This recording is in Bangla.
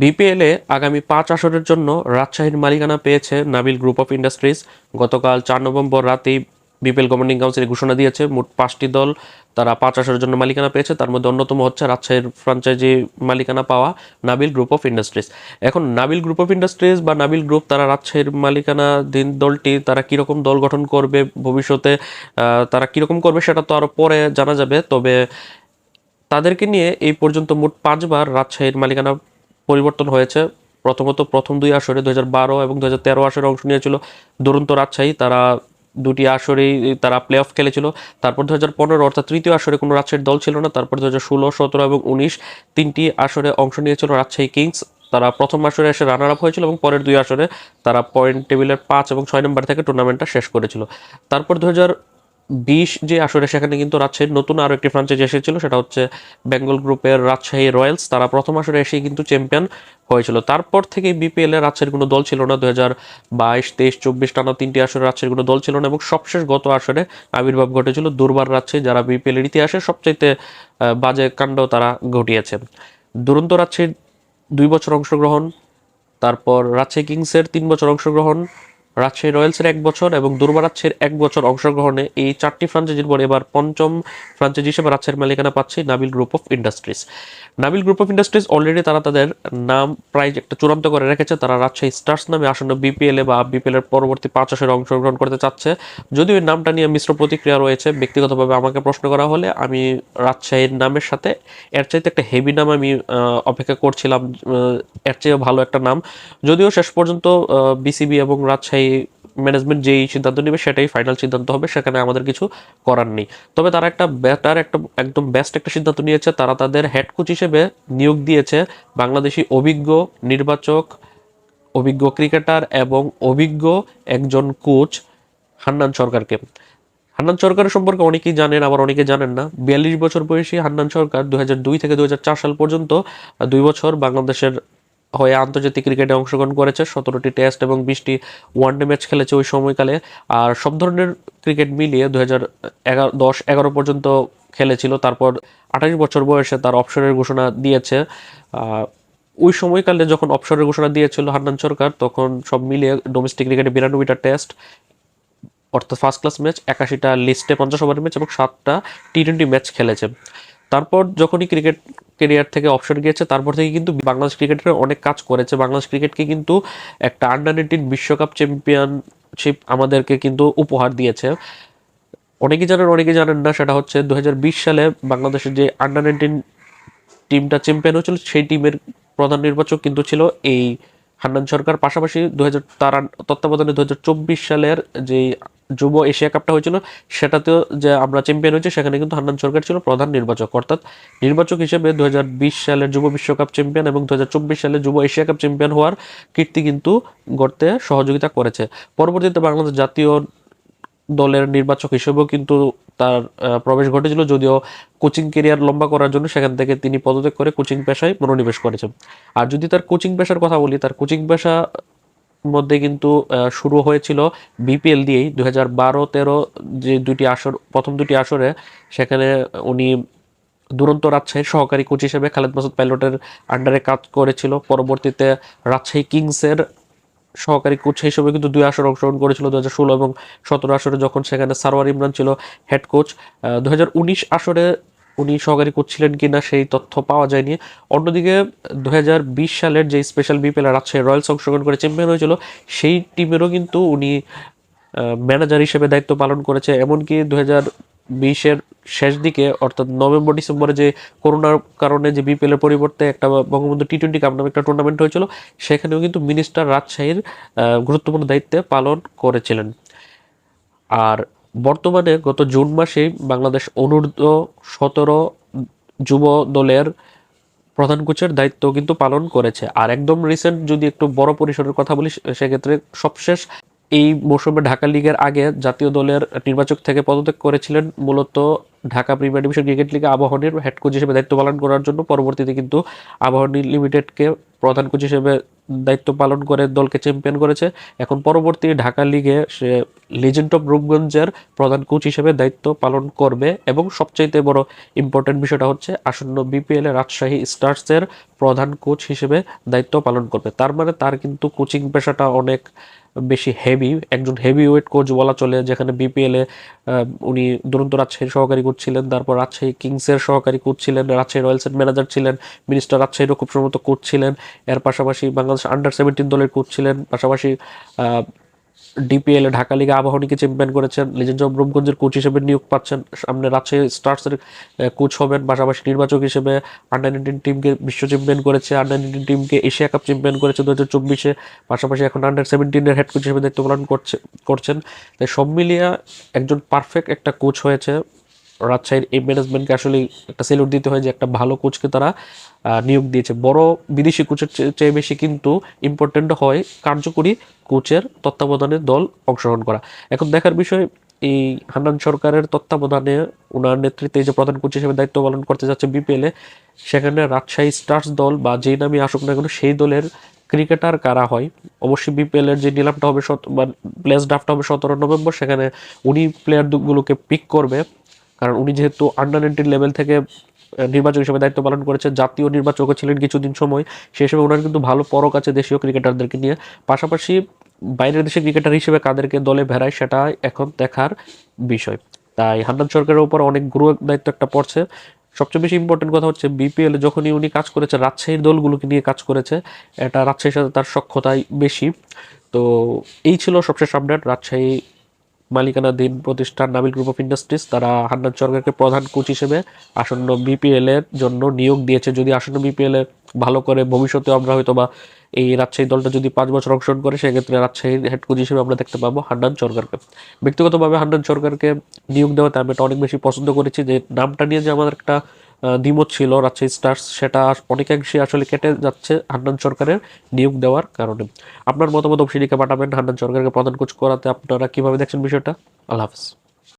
বিপিএলে আগামী পাঁচ আসরের জন্য রাজশাহীর মালিকানা পেয়েছে নাবিল গ্রুপ অফ ইন্ডাস্ট্রিজ। গতকাল চার নভেম্বর রাতেই বিপিএল গভর্নিং কাউন্সিল ঘোষণা দিয়েছে, মোট পাঁচটি দল তারা পাঁচ আসরের জন্য মালিকানা পেয়েছে। তার মধ্যে অন্যতম হচ্ছে রাজশাহীর ফ্রাঞ্চাইজি মালিকানা পাওয়া নাবিল গ্রুপ অফ ইন্ডাস্ট্রিজ। এখন নাবিল গ্রুপ অফ ইন্ডাস্ট্রিজ বা নাবিল গ্রুপ তারা রাজশাহীর মালিকানা দিন দলটি, তারা কীরকম দল গঠন করবে ভবিষ্যতে তারা কীরকম করবে সেটা তো আরও পরে জানা যাবে। তবে তাদেরকে নিয়ে এই পর্যন্ত মোট পাঁচবার রাজশাহীর মালিকানা পরিবর্তন হয়েছে। প্রথমত প্রথম দুই আসরে দু এবং দু হাজার তেরো আসরে অংশ নিয়েছিল দুরন্ত রাজশাহী। তারা দুটি আসরেই তারা প্লে অফ খেলেছিল। তারপর দু হাজার পনেরো অর্থাৎ তৃতীয় আসরে কোনো রাজশাহীর দল ছিল না। তারপর দু হাজার ষোলো, সতেরো এবং উনিশ তিনটি আসরে অংশ নিয়েছিল রাজশাহী কিংস। তারা প্রথম আসরে এসে রানার আপ হয়েছিল এবং পরের দুই আসরে তারা পয়েন্ট টেবিলের পাঁচ এবং ছয় নম্বর থেকে টুর্নামেন্টটা শেষ করেছিল। তারপর দু হাজার বিশ যে আসরে সেখানে কিন্তু রাজশাহীর নতুন আরও একটি ফ্রাঞ্চাইজি এসেছিল, সেটা হচ্ছে বেঙ্গল গ্রুপের রাজশাহী রয়্যালস। তারা প্রথম আসরে এসেই কিন্তু চ্যাম্পিয়ন হয়েছিল। তারপর থেকে বিপিএল রাজশাহীর কোনো দল ছিল না। দু হাজার বাইশ, তেইশ, চব্বিশ টানা তিনটি আসরে রাজশাহীর কোনো দল ছিল না এবং সবশেষ গত আসরে আবির্ভাব ঘটেছিল দুর্বার রাজশাহী, যারা বিপিএল এর ইতিহাসে সবচাইতে বাজে কাণ্ড তারা ঘটিয়েছে। দুরন্ত রাজশাহীর দুই বছর অংশগ্রহণ, তারপর রাজশাহী কিংসের তিন বছর অংশগ্রহণ রাজশাহী রয়্যালসের এক বছর এবং দুর্বা রাজশাহীর এক বছর অংশগ্রহণে এই চারটি ফ্রাঞ্চাইজির পর এবার পঞ্চম ফ্রাঞ্চাইজি হিসেবে রাজশাহীর মালিকানা পাচ্ছে Nabil group of industries. Nabil group of industries already তারা তাদের নাম প্রায় একটা চূড়ান্ত করে রেখেছে। তারা রাজশাহী স্টার্স নামে আসন্ন বিপিএল বা বিপিএলের পরবর্তী পাঁচ আসরে অংশগ্রহণ করতে চাচ্ছে। যদিও এই নামটা নিয়ে মিশ্র প্রতিক্রিয়া রয়েছে, ব্যক্তিগতভাবে আমাকে প্রশ্ন করা হলে আমি রাজশাহীর নামের সাথে এর চাইতে একটা হেভি নাম আমি অপেক্ষা করছিলাম এর চেয়ে ভালো একটা নাম। যদিও শেষ পর্যন্ত বিসিবি এবং রাজশাহী ম্যানেজমেন্ট যেই সিদ্ধান্ত নেবে, সেটাই ফাইনাল সিদ্ধান্ত হবে, সেখানে আমাদের কিছু করার নেই। তবে তারা একটা বেটার একটা একদম বেস্ট একটা সিদ্ধান্ত নিয়েছে। তারা তাদের হেড কোচ হিসেবে নিয়োগ দিয়েছে বাংলাদেশি অভিজ্ঞ নির্বাচক, অভিজ্ঞ ক্রিকেটার এবং অভিজ্ঞ একজন কোচ হান্নান সরকারকে। হান্নান সরকারের সম্পর্কে অনেকেই জানেন, আবার অনেকে জানেন না। বিয়াল্লিশ বছর বয়সী হান্নান সরকার দুই হাজার দুই থেকে দুই হাজার চার সাল পর্যন্ত দুই বছর বাংলাদেশের হয়ে আন্তর্জাতিক ক্রিকেটে অংশগ্রহণ করেছে। সতেরোটি টেস্ট এবং বিশটি ওয়ানডে ম্যাচ খেলেছে ওই সময়কালে। আর সব ধরনের ক্রিকেট মিলিয়ে দু হাজার এগারো, দশ, এগারো পর্যন্ত খেলেছিল। তারপর আঠাশ বছর বয়সে তার অপসরের ঘোষণা দিয়েছে। ওই সময়কালে যখন অপসরের ঘোষণা দিয়েছিল হান্নান সরকার, তখন সব মিলিয়ে ডোমেস্টিক ক্রিকেটে বিরানব্বইটা টেস্ট, অর্থাৎ ফার্স্ট ক্লাস ম্যাচ একাশিটা লিস্টে পঞ্চাশ ওভারের ম্যাচ এবং সাতটা টি টোয়েন্টি ম্যাচ খেলেছে। তারপর যখনই ক্রিকেট কেরিয়ার থেকে অপশন গিয়েছে। তারপর থেকে কিন্তু বাংলাদেশ ক্রিকেটের অনেক কাজ করেছে। বাংলাদেশ ক্রিকেটকে কিন্তু একটা আন্ডার নাইনটিন বিশ্বকাপ চ্যাম্পিয়নশিপ আমাদেরকে কিন্তু উপহার দিয়েছে। অনেকেই জানেন, অনেকে জানেন না, সেটা হচ্ছে দু হাজার বিশ সালে বাংলাদেশের যে আন্ডার নাইনটিন টিমটা চ্যাম্পিয়ন হয়েছিল, সেই টিমের প্রধান নির্বাচক কিন্তু ছিল এই হান্নান সরকার। পাশাপাশি দু হাজার, তার তত্ত্বাবধানে দু হাজার চব্বিশ সালের যে যুব এশিয়া কাপটা হয়েছিল, সেটাতেও যে আমরা চ্যাম্পিয়ন হয়েছি, সেখানে কিন্তু হান্নান সরকার ছিল প্রধান নির্বাচক। অর্থাৎ নির্বাচক হিসেবে দুহাজার বিশ সালের যুব বিশ্বকাপ চ্যাম্পিয়ন এবং দুহাজার চব্বিশ সালে যুব এশিয়া কাপ চ্যাম্পিয়ন হওয়ার কীর্তি কিন্তু গড়তে সহযোগিতা করেছে। পরবর্তীতে বাংলাদেশ জাতীয় দলের নির্বাচক হিসেবেও কিন্তু তার প্রবেশ ঘটেছিল, যদিও কোচিং কেরিয়ার লম্বা করার জন্য সেখান থেকে তিনি পদত্যাগ করে কোচিং পেশায় মনোনিবেশ করেছেন। আর যদি তার কোচিং পেশার কথা বলি, তার কোচিং পেশা মধ্যে কিন্তু শুরু হয়েছিল বিপিএল দিয়েই। দু হাজার বারো তেরো যে দুটি আসর, প্রথম দুটি আসরে সেখানে উনি দুরন্ত রাজশাহীর সহকারী কোচ হিসেবে খালেদ মাসুদ পাইলটের আন্ডারে কাজ করেছিল। পরবর্তীতে রাজশাহী কিংসের সহকারী কোচ হিসেবে কিন্তু দুই আসর অংশগ্রহণ করেছিল দু ষোলো এবং সতেরো আসরে যখন সেখানে সারোয়ার ইমরান ছিল হেড কোচ। দু হাজার উনিশ আসরে উনি সহকারী কোচ ছিলেন কিনা সেই তথ্য পাওয়া যায়নি। অন্যদিকে দু হাজার বিশ সালের যে স্পেশাল বিপিএল রাজশাহী রয়্যালস অংশগ্রহণ করে চ্যাম্পিয়ন হয়েছিল, সেই টিমেরও কিন্তু উনি ম্যানেজার হিসেবে দায়িত্ব পালন করেছে। এমনকি দু হাজার বিশের শেষ দিকে, অর্থাৎ নভেম্বর, ডিসেম্বরে যে করোনার কারণে যে বিপিএল এর পরিবর্তে একটা বঙ্গবন্ধু টি টোয়েন্টি কাপ নামে একটা টুর্নামেন্ট হয়েছিল, সেখানেও কিন্তু মিনিস্টার রাজশাহীর গুরুত্বপূর্ণ দায়িত্বে পালন করেছিলেন। আর বর্তমানে গত জুন মাসে বাংলাদেশ অনূর্ধ্ব সতেরো যুব দলের প্রধান কোচের দায়িত্ব কিন্তু পালন করেছে। আর একদম রিসেন্ট যদি একটু বড় পরিসরের কথা বলি সেক্ষেত্রে সবশেষ এই মৌসুমে ঢাকা লিগের আগে জাতীয় দলের নির্বাচক থেকে পদত্যাগ করেছিলেন মূলত ঢাকা প্রিমিয়ার ডিভিশন ক্রিকেট লিগে আবাহনীর হেড কোচ হিসেবে দায়িত্ব পালন করার জন্য পরবর্তীতে কিন্তু আবাহনী লিমিটেডকে প্রধান কোচ হিসেবে দায়িত্ব পালন করে, দলকে চ্যাম্পিয়ন করেছে। এখন পরবর্তী ঢাকা লিগে সে লিজেন্ড অফ রূপগঞ্জের প্রধান কোচ হিসেবে দায়িত্ব পালন করবে এবং সবচাইতে বড় ইম্পর্টেন্ট বিষয়টা হচ্ছে আসন্ন বিপিএল এ রাজশাহী স্টার্সের প্রধান কোচ হিসেবে দায়িত্ব পালন করবে। তার মানে তার কিন্তু কোচিং পেশাটা অনেক বেশি হেভি একজন হেভি ওয়েট কোচ বলা চলে, যেখানে বিপিএল এ উনি দুরন্ত রাজশাহীর সহকারী কোচ ছিলেন তারপর রাজশাহী কিংসের সহকারী কোচ ছিলেন রাজশাহী রয়্যালসের ম্যানেজার ছিলেন, মিনিস্টার রাজশাহীরও খুব সম্ভবত কোচ ছিলেন এর পাশাপাশি বাংলাদেশ আন্ডার সেভেন্টিন দলের কোচ ছিলেন পাশাপাশি ডিপিএল ঢাকা লিগে আবাহনীকে চ্যাম্পিয়ন করেছেন লিজেন্ড অফ রূপগঞ্জের কোচ হিসেবে নিয়োগ পাচ্ছেন, সামনে রাজশাহী স্টার্সের কোচ হবেন, পাশাপাশি নির্বাচক হিসেবে আন্ডার নাইনটিন টিমকে বিশ্ব চ্যাম্পিয়ন করেছে আন্ডার নাইনটিন টিমকে এশিয়া কাপ চ্যাম্পিয়ন করেছে দু হাজার চব্বিশে, পাশাপাশি এখন আন্ডার সেভেন্টিনের হেড কোচ হিসেবে দায়িত্ব পালন করছে, করছেন। তাই সব মিলিয়ে একজন পারফেক্ট একটা কোচ হয়েছে রাজশাহীর এই ম্যানেজমেন্টকে আসলে একটা সেলুট দিতে হয় যে একটা ভালো কোচকে তারা নিয়োগ দিয়েছে। বড় বিদেশি কোচের চেয়ে- বেশি কিন্তু ইম্পর্টেন্ট হয় কার্যকরী কোচের তত্ত্বাবধানে দল অংশগ্রহণ করা। এখন দেখার বিষয়, এই হান্নান সরকারের তত্ত্বাবধানে ওনার নেতৃত্বে যে প্রধান কোচ হিসেবে দায়িত্ব পালন করতে যাচ্ছে বিপিএলে সেখানে রাজশাহী স্টার্স দল বা যেই নামই আসুক না কেন, সেই দলের ক্রিকেটার কারা হয়? অবশ্যই বিপিএল এর যে নিলামটা হবে বা প্লেস ড্রাফট হবে সতেরো নভেম্বর, সেখানে উনি প্লেয়ারগুলোকে পিক করবে। কারণ উনি যেহেতু আন্ডার নাইনটিন লেভেল থেকে নির্বাচক হিসেবে দায়িত্ব পালন করেছে জাতীয় নির্বাচকও ছিলেন কিছুদিন সময় সেই হিসেবে ওনার কিন্তু ভালো পরক আছে দেশীয় ক্রিকেটারদেরকে নিয়ে। পাশাপাশি বাইরের দেশের ক্রিকেটার হিসেবে কাদেরকে দলে ভেড়ায় সেটা এখন দেখার বিষয়। তাই হান্নান সরকারের উপর অনেক গুরু দায়িত্ব একটা পড়ছে। সবচেয়ে বেশি ইম্পর্টেন্ট কথা হচ্ছে বিপিএল যখনই উনি কাজ করেছে, রাজশাহীর দলগুলোকে নিয়ে কাজ করেছে, এটা রাজশাহীর সাথে তার সক্ষতাই বেশি। তো এই ছিল সবশেষ আপডেট রাজশাহী মালিকানাধীন প্রতিষ্ঠান নাবিল গ্রুপ অফ ইন্ডাস্ট্রিজ, তারা হান্নান সরকারকে প্রধান কোচ হিসেবে আসন্ন বিপিএল এর জন্য নিয়োগ দিয়েছে। যদি আসন্ন বিপিএল এ ভালো করে ভবিষ্যতে আমরা হয়তো বা এই রাজশাহী দলটা যদি পাঁচ বছর অংশগ্রহণ করে, সেক্ষেত্রে রাজশাহীর হেড কোচ হিসেবে আমরা দেখতে পাবো হান্নান সরকারকে ব্যক্তিগতভাবে হান্নান সরকারকে নিয়োগ দেওয়াতে আমি এটা অনেক বেশি পছন্দ করেছি যে নামটা নিয়ে যে আমাদের একটা দ্বিমত ছিল রাজশাহী স্টার্স। সেটা অনেকাংশে আসলে কেটে যাচ্ছে হান্নান সরকারের নিয়োগ দেওয়ার কারণে। আপনার মতামত অবশ্যই লিখে পাঠাবেন। হান্নান সরকারকে প্রধান কোচ করাতে আপনারা কীভাবে দেখছেন বিষয়টা? আল্লাহ হাফিজ।